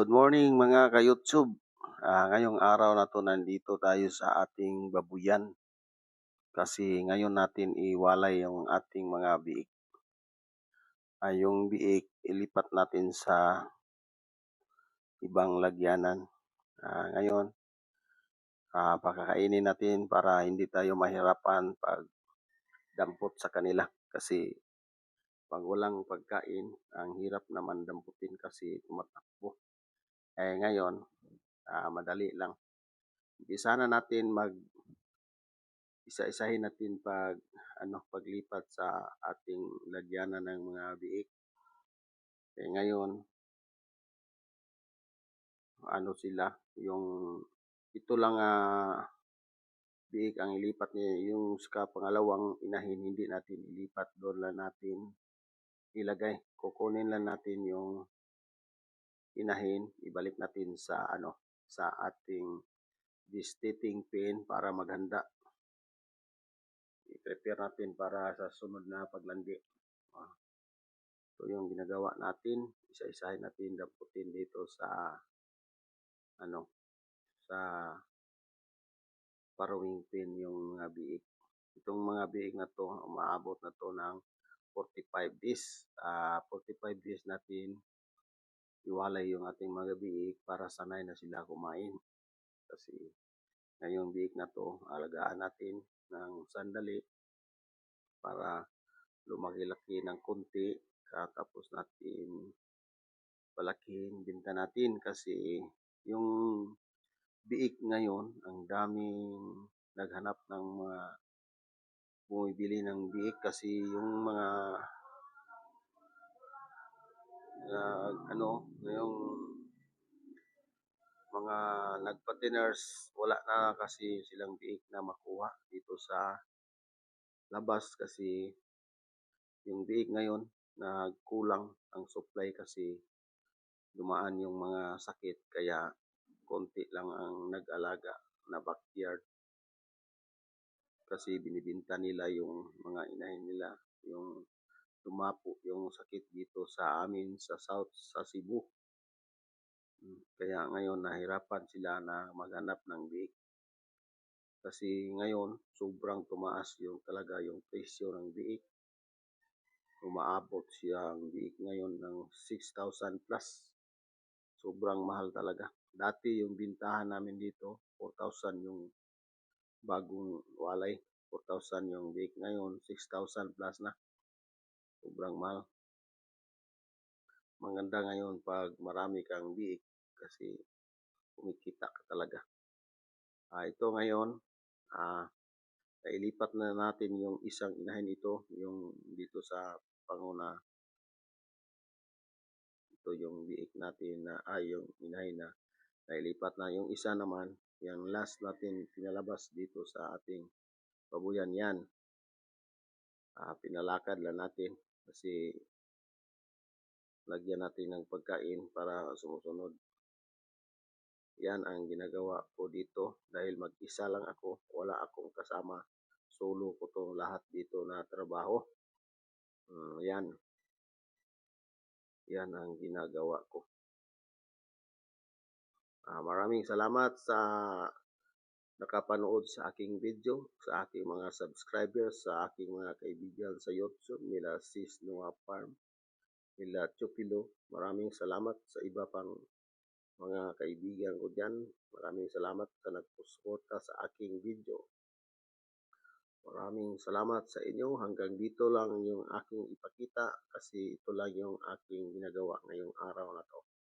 Good morning mga ka-YouTube. Ah, ngayong araw na to nandito tayo sa ating babuyan. Kasi ngayon natin iwalay yung ating mga biik. Ah, yung biik ilipat natin sa ibang lagyanan. Ah, ngayon, ah, pakakainin natin para hindi tayo mahirapan pag dampot sa kanila. Kasi pag walang pagkain, ang hirap naman damputin kasi tumatakbo. Eh ngayon, ah, madali lang. Umpisa na natin mag isa-isahin natin pag ano paglipat sa ating lagyanan ng mga biik. Eh ngayon, ano sila, yung ito lang ah, biik ang ilipat niya. Yung sa pangalawang inahin, hindi natin ilipat. Doon lang natin ilagay. Kukunin lang natin yung inahin, ibalik natin sa ano sa ating destating pin para maghanda. I-prepare natin para sa sunod na paglandi. Ah, ito yung ginagawa natin. Isa-isahin natin daputin dito sa ano sa parawing pin yung mga biik. Itong mga biik na to, umaabot na to ng 45 days. Uh, 45 days natin iwalay yung ating mga biik para sanay na sila kumain. Kasi ngayong biik na to, alagaan natin ng sandali para lumaki-laki ng konti tapos natin palakihin binta natin kasi yung biik ngayon ang daming naghanap ng mga bumibili ng biik kasi yung mga uh, ano, yung mga nagpatiners, wala na kasi silang biik na makuha dito sa labas kasi yung biik ngayon nagkulang ang supply kasi dumaan yung mga sakit kaya konti lang ang nag-alaga na backyard. Kasi binibinta nila yung mga inahin nila yung tumapo yung sakit dito sa amin sa South sa Cebu. Hmm, kaya ngayon nahirapan sila na maghanap ng biik. Kasi ngayon sobrang tumaas yung talaga yung presyo ng biik. Umaabot siya ang biik ngayon ng 6,000 plus. Sobrang mahal talaga. Dati yung bintahan namin dito 4,000 yung bagong walay. 4,000 yung biik ngayon 6,000 plus na sobrang mahal. Maganda ngayon pag marami kang biik kasi kumikita ka talaga. Ah, ito ngayon, ah, nailipat na natin yung isang inahin ito, yung dito sa panguna. Ito yung biik natin na, ay yung inahin na nailipat na. Yung isa naman, yung last natin pinalabas dito sa ating babuyan yan. Ah, pinalakad lang natin kasi lagyan natin ng pagkain para sumusunod. Yan ang ginagawa ko dito dahil mag-isa lang ako, wala akong kasama. Solo ko to lahat dito na trabaho. Uh, yan. Yan ang ginagawa ko. Uh, maraming salamat sa nakapanood sa aking video, sa aking mga subscribers, sa aking mga kaibigan sa YouTube nila Sis Noah Farm, nila Chupilo. Maraming salamat sa iba pang mga kaibigan ko dyan. Maraming salamat sa nagpusuporta sa aking video. Maraming salamat sa inyo. Hanggang dito lang yung aking ipakita kasi ito lang yung aking ginagawa ngayong araw na to.